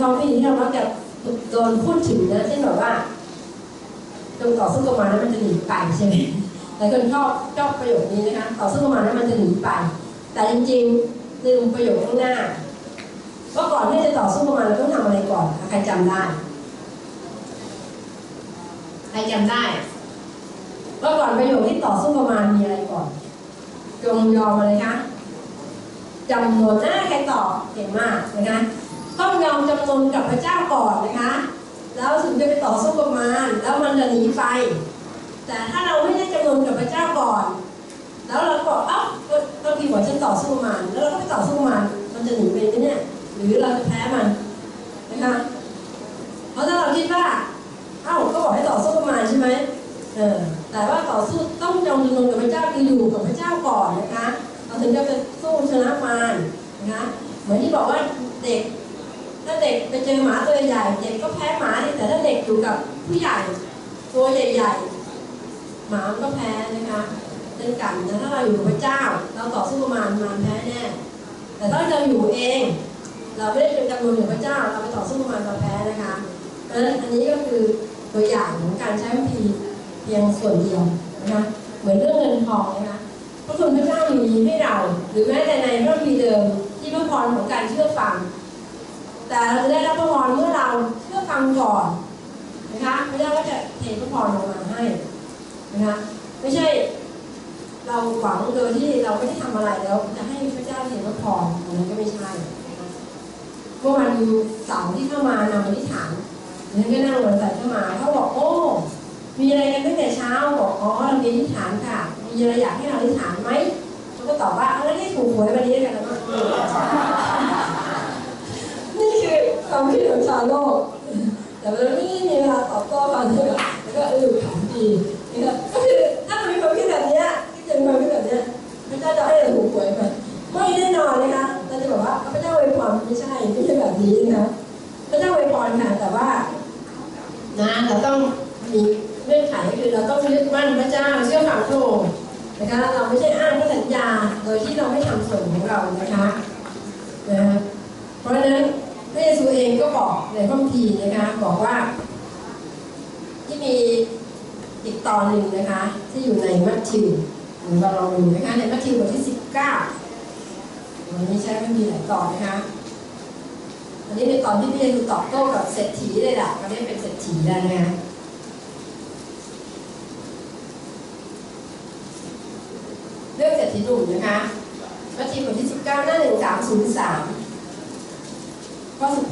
ท้องที่ที่เรามักจะโดนพูดถึงนะเช่นแบบว่าตรงต่อสู้กับมันแล้วมันจะหนีไปใช่ไหมหลายคนชอบชอบประโยคนี้นะคะต่อสู้กับมันแล้วมันจะหนีไป แต่จริงๆลืมประโยคข้างหน้าว่าก่อนที่จะต่อสู้กับมันเราต้องทำอะไรก่อนใครจำได้ ใครจำได้ว่าก่อนประโยคที่ต่อสู้กับมันมีอะไรก่อนจงยอมอะไรคะจำนวนหน้าใครตอบเก่งมากนะคะ ต้องยอมจำนนกับพระเจ้าก่อนนะคะ แล้วถึงจะไปต่อสู้กับมันแล้วมันจะหนีไป แต่ถ้าเราไม่ได้จำนนกับพระเจ้าก่อน แล้วเราก็เอ้าบางทีบอกฉันต่อสู้มันแล้วเราก็ไปต่อสู้มันมันจะหนีไปไหมเนี่ย หรือเราจะแพ้มันนะคะเพราะถ้าเราคิดว่า เอ้าก็บอกให้ต่อสู้กับมันใช่ไหมเออแต่ว่าต่อสู้ต้องจงจำนนกับพระเจ้าคืออยู่กับพระเจ้าก่อนนะคะเราถึงจะไปสู้ชนะมันนะคะเหมือนที่บอกว่าเด็ก ถ้าเด็กไปเจอหมาตัวใหญ่เด็กก็แพ้หมาแต่ถ้าเด็กอยู่กับผู้ใหญ่ตัวใหญ่ๆหมามันก็แพ้นะคะเช่นกันนะถ้าเราอยู่กับพระเจ้า เราต่อสู้กับมันมันแพ้แน่ แต่ถ้าเราอยู่เอง เราไม่ได้เป็นจำนวนอยู่พระเจ้า เราไปต่อสู้กับมันเราแพ้นะคะเพราะฉะนั้นอันนี้ก็คือตัวอย่างของการใช้วิธีเพียงส่วนเดียวนะคะเหมือนเรื่องเงินทองนะคะพระคุณพระเจ้ามีให้เรา หรือแม้แต่ในพระบีเดิมที่พระพรของการเชื่อฟัง แต่เราจะได้รับพระพรเมื่อเราเชื่อฟังก่อนนะคะพระเจ้าก็จะเทพระพรลงมาให้นะคะไม่ใช่ เราหวังโดยที่เราไม่ได้ทำอะไรแล้ว จะให้พระเจ้าเทพระพรอันนั้นก็ไม่ใช่นะคะเมื่อวันเสาร์ที่เข้ามานำอธิษฐานฉันก็นั่งวันใส่เข้ามาเขาบอกโอ้ มีอะไรกันตั้งแต่เช้าบอกอ๋อเรามีอธิษฐานค่ะ มีอะไรอยากให้เราอธิษฐานไหมเขาก็ตอบว่าเอาแล้วให้ถูกหวยวันนี้แล้วกันแล้วก็ ความคิดของชาวโลก แต่เราไม่ได้มีเวลาตอบโต้กันเลยแล้วก็เออขำดีนะครับก็คือถ้าเรามีความคิดแบบนี้ที่จะมีความคิดแบบเนี้ยพระเจ้าจะให้เราถูกหวยไหมไม่แน่นอนนะคะเราจะบอกว่าพระเจ้าอวยพรไม่ใช่ไม่ใช่แบบนี้นะพระเจ้าอวยพรค่ะแต่ว่านะเราต้องมีเงื่อนไขคือเราต้องยึดมั่นพระเจ้าเชื่อฟังพระองค์นะคะเราไม่ใช่อ้างพระสัญญาโดยที่เราไม่ทำส่วนของเรานะคะนะเพราะฉะนั้น ระเยซูเองก็บอกในพระคัมภีร์นะคะบอกว่า ที่มีอีกตอนหนึ่งนะคะ ที่อยู่ในมัทธิวหรือเราลองดูนะคะในมัทธิวบทที่ 19วันนี้ใช้ไม่มีหลายตอนนะคะอันนี้เป็นตอนที่พี่เยซูตอบโต้กับเศรษฐีเลยล่ะก็ได้เป็นเศรษฐีแล้วนะคะเรื่องเศรษฐีหนุ่มนะคะมัทธิวบทที่ 19 หน้า 1303 ข้อ 16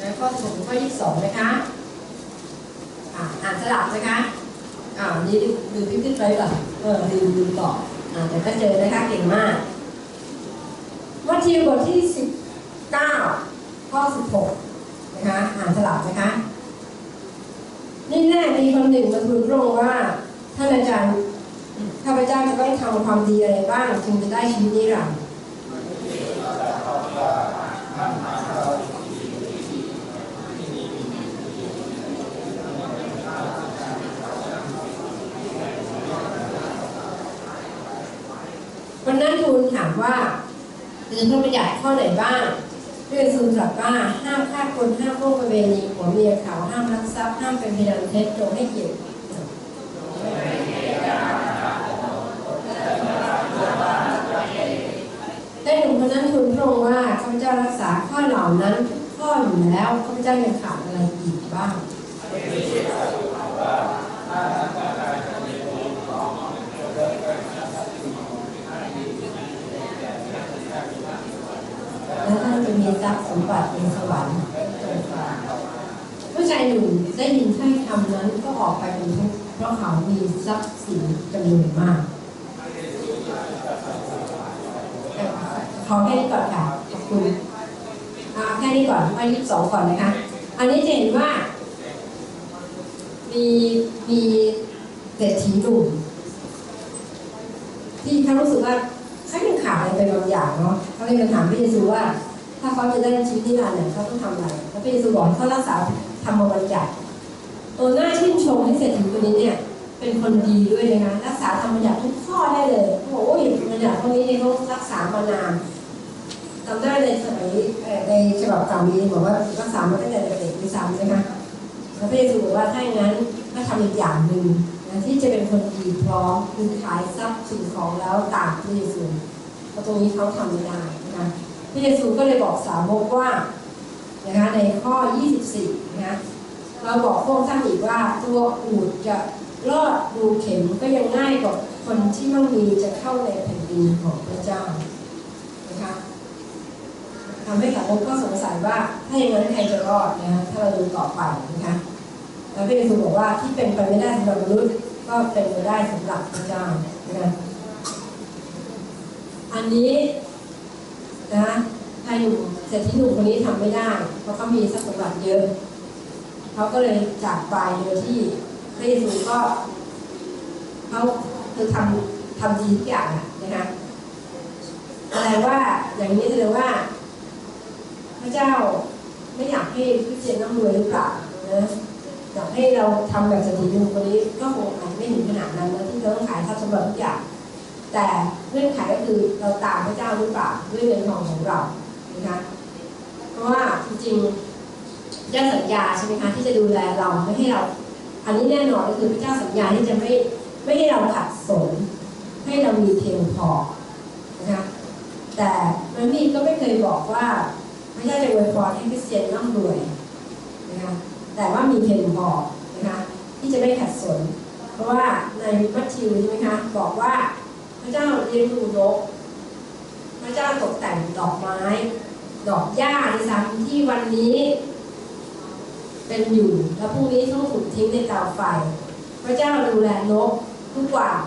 นะข้อ 16 ข้อ 22 นะคะอ่าอ่านสลับนะคะอ่านี่ดูพี่ขึ้นไปก่อเออดูดูต่ออ่าแต่ก็เจอนะคะเก่งมากมัทธิวบทที่ 19 ข้อ 16 นะคะอ่านสลับนะคะนี่แน่มีคนหนึ่งมาทูลพระองค์ว่าท่านอาจารย์ข้าพเจ้าจะต้องทำความดีอะไรบ้างจึงจะได้ชีวิตนิรันดร์ นนั้นทูลถามว่าจะต้องประหยัดข้อไหนบ้างพระเยซูตรัสว่าห้ามฆ่าคนห้ามร่วมประเวณีหัวเมียเขาห้ามลักทรัพย์ห้ามเป็นพยานเท็จจงให้เกียรติได้หนุ่มคนนั้นทูลพระองค์ว่าข้าพเจ้ารักษาข้อเหล่านั้นทุกข้ออยู่แล้วข้าพเจ้ายังขาดอะไรอีกบ้าง และ ท่านจะมีทรัพย์สมบัติในสวรรค์ผู้ชายหนุ่มได้ยินถ้อยคำนั้นก็ออกไปเป็นทุกข์เพราะเขามีทรัพย์สินจำนวนมากขอแค่นี้ก่อนค่ะขอบคุณเอแค่นี้ก่อนไปยี่สิบสองก่อนนะคะ อันนี้จะเห็นว่ามีมีเศรษฐีหนุ่มที่เขารู้สึกว่าเขายังขาดอะไรไปบางอย่างเนาะเขาเลยมาถามพระเยซูว่า ถ้าเขาจะได้ชีวิตนิรันดร์เนี่ยเขาต้องทำอะไรพระเยซูบอกเขารักษาธรรมบัญญัติเออน่าชื่นชมให้เศรษฐีคนนี้เนี่ยเป็นคนดีด้วยนะคะรักษาธรรมบัญญัติทุกข้อได้เลยโอ้โหบัญญัติพวกนี้เนี่ยเขารักษามานานจำได้ในสมัยในฉบับเก่ามีบอกว่ารักษามาตั้งแต่เด็กๆด้วยซ้ำใช่ไหมพระเยซูบอกว่าถ้าอย่างนั้นก็ทำอีกอย่างหนึ่งนะที่จะเป็นคนดีพร้อมคือขายทรัพย์สิ่งของแล้วตามพระเยซูเพราะตรงนี้เขาทำไม่ได้นะ ระเยซูก็เลยบอกสาวกว่านะคะในข้อ 24 นะคะเราบอกพวกท่านอีกว่าตัวอูดจะรอดดูเข็มก็ยังง่ายกว่าคนที่มั่งมีจะเข้าในแผ่นดินของพระเจ้านะคะทำให้สาวกก็สงสัยว่าถ้าอย่างนั้นใครจะรอดนะคะถ้าเราดูต่อไปนะคะแล้วพระเยซูบอกว่าที่เป็นไปไม่ได้สำหรับมนุษย์ก็เป็นไปได้สำหรับพระเจ้านะคะอันนี้ หนุ่มเศรษฐีหนุ่มคนนี้ทำไม่ได้ เพราะเขามีทรัพย์สมบัติเยอะ เขาก็เลยจากไปโดยที่พระเยซูก็เขาคือทำทำดีทุกอย่างนะคะแสดงว่าอย่างนี้แสดงว่า พระเจ้าไม่อยากให้คริสเตียนร่ำรวยหรือเปล่านะอยากให้เราทำแบบเศรษฐีหนุ่มคนนี้ก็คงอาจไม่ถึงขนาดนั้นนะที่เราต้องขายทรัพย์สมบัติทุกอย่างแต่เงื่อนไขก็คือเราตามพระเจ้าหรือเปล่าด้วยเงินทองของเรา นะคะเพราะว่าจริงๆเจ้าสัญญาใช่ไหมคะที่จะดูแลเราไม่ให้เรา อันนี้แน่นอนก็คือพระเจ้าสัญญาที่จะไม่ไม่ให้เราขัดสน ให้เรามีเพียงพอนะคะแต่มันมีก็ไม่เคยบอกว่าพระเจ้าจะอวยพรให้คริสเตียนร่ำรวยนะคะแต่ว่ามีเพียงพอนะคะที่จะไม่ขัดสน เพราะว่าในมัทธิวใช่ไหมคะบอกว่าพระเจ้าเลี้ยงดูนก ระเจ้าตกแต่งดอกไม้ ดอกหญ้าในซ้ำที่วันนี้ เป็นอยู่แล้วพรุ่งนี้ต้องถูกทิ้งในเตาไฟ พระเจ้าดูแลนกทุกวัน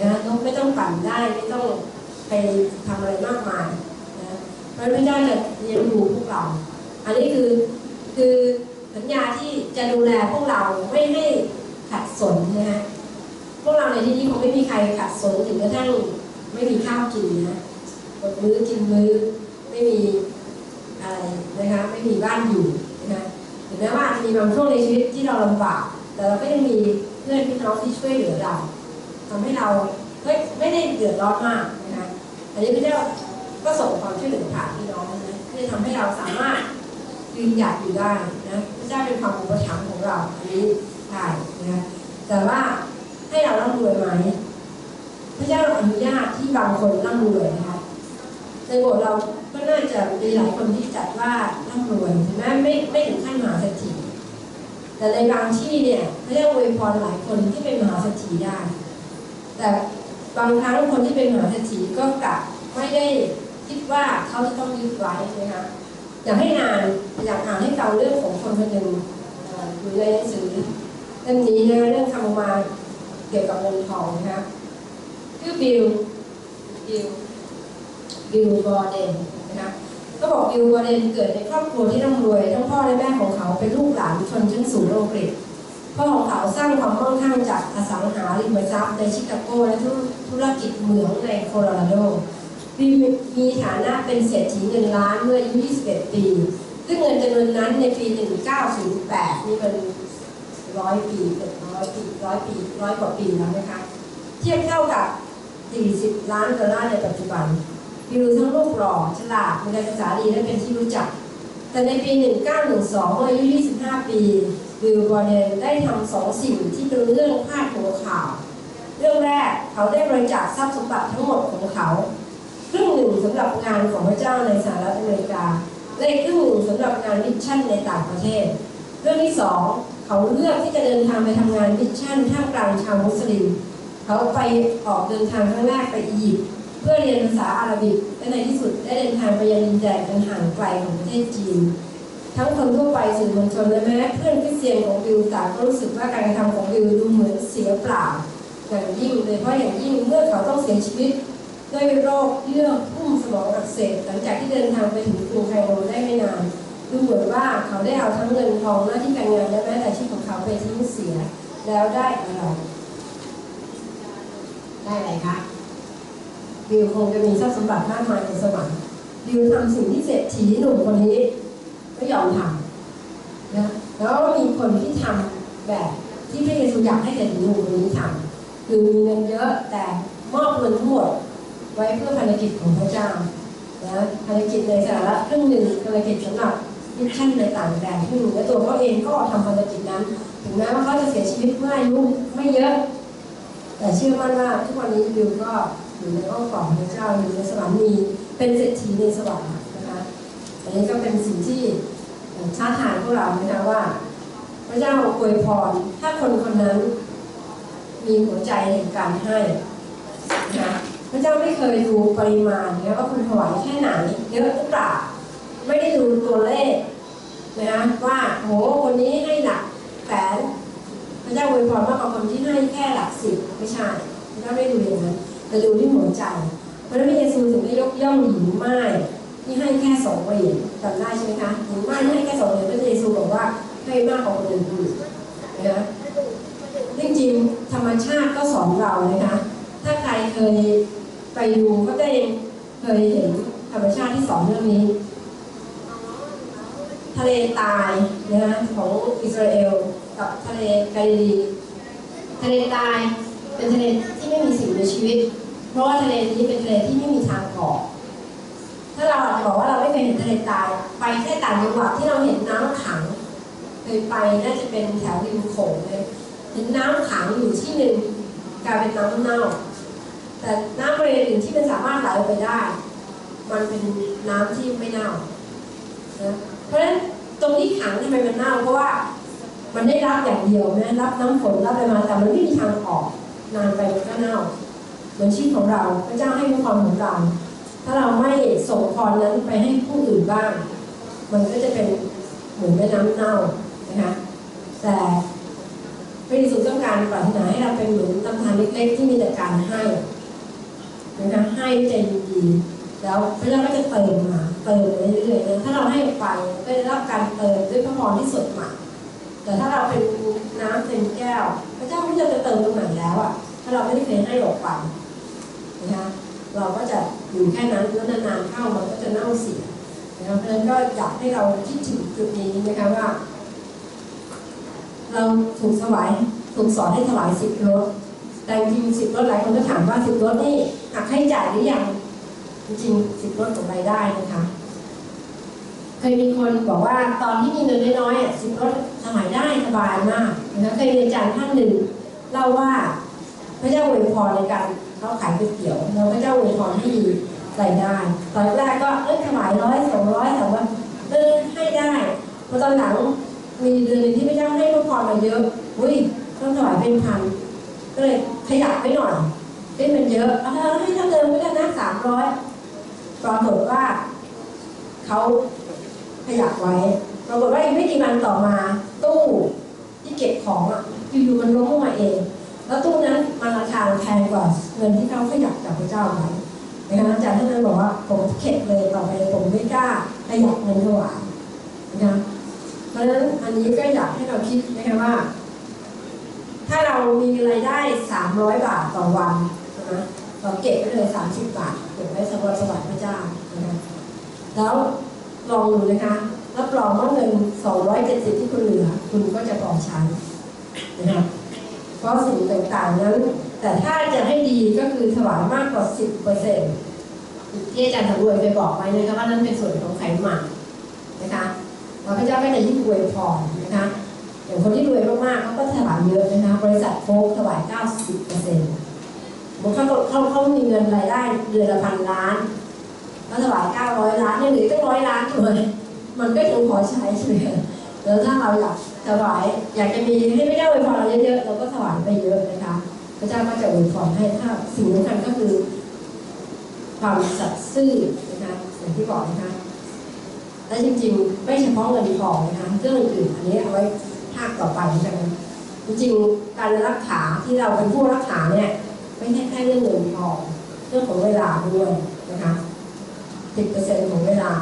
นะนกไม่ต้องปั่นได้ไม่ต้องไปทำอะไรมากมายนะเพระพระเจ้าจะเลี้ยงดูพวกเรา อันนี้คือคือสัญญาที่จะดูแลพวกเราไม่ให้ขัดสนนะฮะพวกเราในที่นี้คงไม่มีใครขัดสนถึงกระทั่งไม่มีข้าวกินนะ อดมื้อกินมื้อไม่มีอะไรนะคะไม่มีบ้านอยู่นะถึงแม้ว่าจะมีบางช่วงในชีวิตที่เราลำบากแต่เราก็ยังมีเพื่อนพี่น้องที่ช่วยเหลือเราทำให้เราเฮ้ยไม่ได้เดือดร้อนมากนะคะอันนี้พระเจ้าก็ส่งความช่วยเหลือผ่านพี่น้องนะที่จะทำให้เราสามารถยืนหยัดอยู่ได้นะพระเจ้าเป็นความอุปถัมภ์ของเราอันนี้ใช่นะแต่ว่าให้เราร่ำรวยไหมพระเจ้าอนุญาตที่บางคนร่ำรวยนะ ในโบสถ์เราก็น่าจะมีหลายคนที่จัดว่าร่ำรวยถึงแม้ไม่ไม่ถึงขั้นมหาเศรษฐีแต่ในบางที่เนี่ยพระเจ้าอวยพรหลายคนที่เป็นมหาเศรษฐีได้ แต่บางครั้งคนที่เป็นมหาเศรษฐีก็กลับไม่ได้คิดว่าเขาจะต้องยึดไว้นะคะอยากให้อ่านอยากอ่านให้ฟังเรื่องของคนคนหนึ่งอยู่ในหนังสือเล่มนี้นะเรื่องคำออกมาเกี่ยวกับเงินทองนะคะชื่อบิลบิล บิลบอร์เดนนะคะก็บอกบิลบอร์เดนเกิดในครอบครัวที่ร่ำรวย ทั้งพ่อและแม่ของเขาเป็นลูกหลานชนชั้นสูงอังกฤษพ่อของเขาสร้างความมั่งคั่งจากอสังหาริมทรัพย์ในชิคาโกและธุรกิจเหมืองในโคโลราโดมีมีฐานะเป็นเศรษฐีเงินล้านเมื่ออายุ 21 ปี ซึ่งเงินจำนวนนั้นในปี 1908 นี่เป็นร้อยปีเกือบร้อยปีร้อยปีร้อยกว่าปีแล้วนะคะ เทียบเท่ากับ 40 ล้านดอลลาร์ในปัจจุบัน วิวทั้งรูปหล่อฉลาดมีการศึกษาดีและเป็นที่รู้จัก แต่ในปี 1912เมื่ออายุ 25 ปีวิลบอร์เดนได้ทำสองสิ่งที่เป็นเรื่องพาดหัวข่าว เรื่องแรกเขาได้บริจาคทรัพย์สมบัติทั้งหมดของเขาครึ่งหนึ่งสำหรับงานของพระเจ้าในสหรัฐอเมริกาและอีกครึ่งหนึ่งสำหรับงานมิชชั่นในต่างประเทศ เรื่องที่สองเขาเลือกที่จะเดินทางไปทำงานมิชชั่นท่ามกลางชาวมุสลิม เขาไปออกเดินทางครั้งแรกไปอียิปต์ พื่อเรียนภาษาอาหรับิกและในที่สุดได้เดินทางไปยังดินแดนอันห่างไกลของประเทศจีน ทั้งคนทั่วไปสื่อมวลชนและแม้เพื่อนคริสเตียนของบิลต่างก็รู้สึกว่าการกระทำของบิลดูเหมือนเสียเปล่าอย่างยิ่งโดยเฉพาะอย่างยิ่งเมื่อเขาต้องเสียชีวิตด้วยโรคเยื่อหุ้มสมองอักเสบหลังจากที่เดินทางไปถึงกรุงไคโรได้ไม่นานดูเหมือนว่าเขาได้เอาทั้งเงินทองหน้าที่การงานและแม้แต่ชีวิตของเขาไปทิ้งเสียแล้วได้อะไรได้อะไรคะ บิลคงจะมีทรัพย์สมบัติมากมายในสวรรค์บิลทำสิ่งที่เศรษฐีหนุ่มคนนี้ไม่ยอมทำนะแล้วมีคนที่ทำแบบที่พระเยซูอยากให้เด็กหนุ่มคนนี้ทำคือมีเงินเยอะแต่มอบเงินทั้งหมดไว้เพื่อภารกิจของพระเจ้านะภารกิจในสาระครึ่งหนึ่งภารกิจสำหรับมิชชั่นในต่างแดนครึ่งหนึ่งและตัวเขาเองก็ทำภารกิจนั้น ถึงแม้ว่าเขาจะเสียชีวิตเมื่ออายุไม่เยอะ แต่เชื่อมั่นว่าทุกวันนี้บิวก็ อยู่ในอ้อมกอดของพระเจ้าอยู่ในสวรรค์มีเป็นเศรษฐีในสวรรค์นะคะอันนี้ก็เป็นสิ่งที่ท้าทายพวกเรานะคะว่า พระเจ้าอวยพรถ้าคนคนนั้นมีหัวใจแห่งการให้นะพระเจ้าไม่เคยดูปริมาณนะว่าคุณถวายแค่ไหนเยอะหรือเปล่าไม่ได้ดูตัวเลขนะว่าโหคนนี้ให้หลักแสนพระเจ้าอวยพรมากกว่าคนที่ให้แค่หลักสิบไม่ใช่พระเจ้าไม่ดูอย่างนั้น แต่ดูที่หัวใจ เพราะนั้นพระเยซูถึงได้ยกย่องหญิงไม้ที่ให้แค่สองเหรียญจำได้ใช่ไหมคะหญิงไม้ที่ให้แค่สองเหรียญพระเยซูบอกว่าให้มากกว่าคนอื่นนะจริงๆธรรมชาติก็สอนเรานะคะ ถ้าใครเคยไปดูก็ได้เคยเห็นธรรมชาติที่สอนเรื่องนี้ ทะเลตายนะคะของอิสราเอลกับทะเลกาลิลีทะเลตายเป็นทะเลที่ไม่มีสิ่งมีชีวิต เพราะว่าทะเลนี้เป็นทะเลที่ไม่มีทางออก ถ้าเราอาจจะบอกว่าเราไม่เคยเห็นทะเลตาย ไปแค่ต่างจังหวัดที่เราเห็นน้ำขังเคยไปน่าจะเป็นแถวริมโขงเลยเห็นน้ำขังอยู่ที่หนึ่งกลายเป็นน้ำเน่า แต่น้ำบริเวณอื่นที่มันสามารถไหลไปได้ มันเป็นน้ำที่ไม่เน่านะเพราะฉะนั้นตรงที่ขังทำไมมันเน่าเพราะว่ามันได้รับอย่างเดียวนะรับน้ำฝนรับอะไรมาแต่มันไม่มีทางออกนานไปมันก็เน่า เหมือนชีวิตของเรา พระเจ้าให้พระพรของเรา ถ้าเราไม่ส่งพรนั้นไปให้ผู้อื่นบ้าง มันก็จะเป็นเหมือนแม่น้ำเน่านะคะแต่พระเยซูต้องการปรารถนาให้เราเป็นเหมือนลำธารเล็กๆที่มีแต่การให้นะคะให้ใจดีๆแล้วพระเจ้าก็จะเติมมาเติมไปเรื่อยๆถ้าเราให้ไปก็ได้รับการเติมด้วยพระพรที่สดใหม่แต่ถ้าเราเป็นน้ำเต็มแก้ว พระเจ้าไม่รู้จะเติมตรงไหนแล้วอะถ้าเราไม่ได้เคยให้ออกไป นะคะเราก็จะอยู่แค่นั้นแล้วนานๆเข้ามันก็จะเน่าเสียนะคะเพราะฉะนั้นก็อยากให้เราคิดถึงจุดนี้นะคะว่า เราถูกถวายถูกสอนให้ถวายสิบรถแต่จริงสิบรถหลายคนก็ถามว่าสิบรถนี่หักให้จ่ายหรือยังจริงสิบรถของรายได้นะคะเคยมีคนบอกว่าตอนที่มีเงินน้อยๆสิบรถถวายได้สบายมากนะคะเคยมีอาจารย์ท่านหนึ่งเล่าว่าพระเจ้าอวยพรในการ เขาขายก๋วยเตี๋ยวแล้วพระเจ้าอวยพรให้มีรายได้ตอนแรกก็เอ้ยถวายร้อยสองร้อยแต่ว่าเออให้ได้พอตอนหลังมีเดือนหนึงที่พระเจ้าให้พระพรมาเยอะอุ้ยต้องถวายเป็นพันก็เลยขยับไปหน่อยเป็นมันเยอะเอาให้เท่าเดิมไม่ได้นะสามร้อยปรากฏว่าเขาขยับไว้ปรากฏว่าอีกไม่กี่วันต่อมา ตู้ที่เก็บของอะอยู่ๆมันล้มลงมาเอง แล้วตู้นั้นมันราคาแพงกว่าเงินที่เขาขยับจากพระเจ้าไว้นะคะอาจารย์ท่านนั้นบอกว่าผมเข็ดเลยต่อไปผมไม่กล้าขยับเงินถวายนะคะเพราะฉะนั้นอันนี้ก็อยากให้เราคิดนะคะว่า ถ้าเรามีรายได้300บาทต่อวันนะเราเก็บไว้เลย30บาทเก็บไว้สำหรับสวัสดิ์พระเจ้านะคะแล้วลองดูนะคะรับรองว่าเงิน270ที่คุณเหลือ คุณก็จะพอใช้นะคะเพ ราะสิ่งต่างๆนั้น แต่ถ้าจะให้ดีก็คือถวายมากกว่า 10%ที่อาจารย์สำรวยเคยบอกไว้นะคะว่านั้นเป็นส่วนของไขมันนะคะแล้วพระเจ้าก็จะยิ่งรวยพรนะคะอย่างคนที่รวยมากๆเขาก็ถวายเยอะนะคะบริษัทโฟกถวาย 90เปอร์เซ็นต์บางเขาเขาเขามีเงินรายได้เดือนละพันล้านเขาถวาย900 ล้านยังเหลือตั้งร้อยล้านอยู่เลยมันก็ยังพอใช้ใช่ไหมแล้วถ้าเราอยาก ถวาย อยากจะมีให้พระเจ้าอวยพรเราเยอะๆเราก็ถวายไปเยอะนะคะ พระเจ้าก็จะอวยพรให้ถ้าสิ่งสำคัญก็คือ ความสัตย์ซื่อนะคะอย่างที่บอกนะคะและจริงๆ ไม่เฉพาะเงินทองนะคะเรื่องอื่นอันนี้เอาไว้ภาคต่อไปนะคะจริงๆการรักษาที่เราเป็นผู้รักษาเนี่ยไม่ใช่แค่เรื่องเงินทองเรื่องของเวลาด้วยนะคะสิบเปอร์เซ็นต์ของเวลา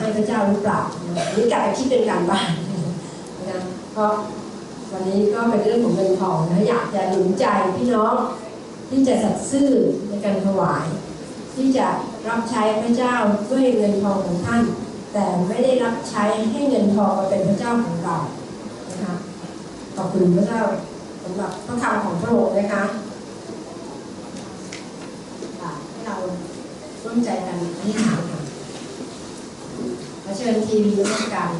ให้พระเจ้าหรือเปล่านนี้กลับไปคิดเป็นการบ้านนะ คะเพราะวันนี้ก็เป็นเรื่องของเงินทองนะอยากจะหนุนใจพี่น้องที่จะสัตย์ซื่อในการถวาย ที่จะรับใช้พระเจ้าด้วยเงินทองของท่าน แต่ไม่ได้รับใช้ให้เงินทองมาเป็นพระเจ้าของเรานะคะขอบคุณพระเจ้าสำหรับพระคำของพระองค์นะคะให้เราร่วมใจกันอธิษฐานค่ะขอเชิญทีวีราชการ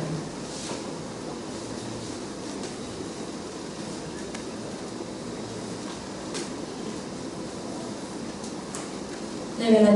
révérendie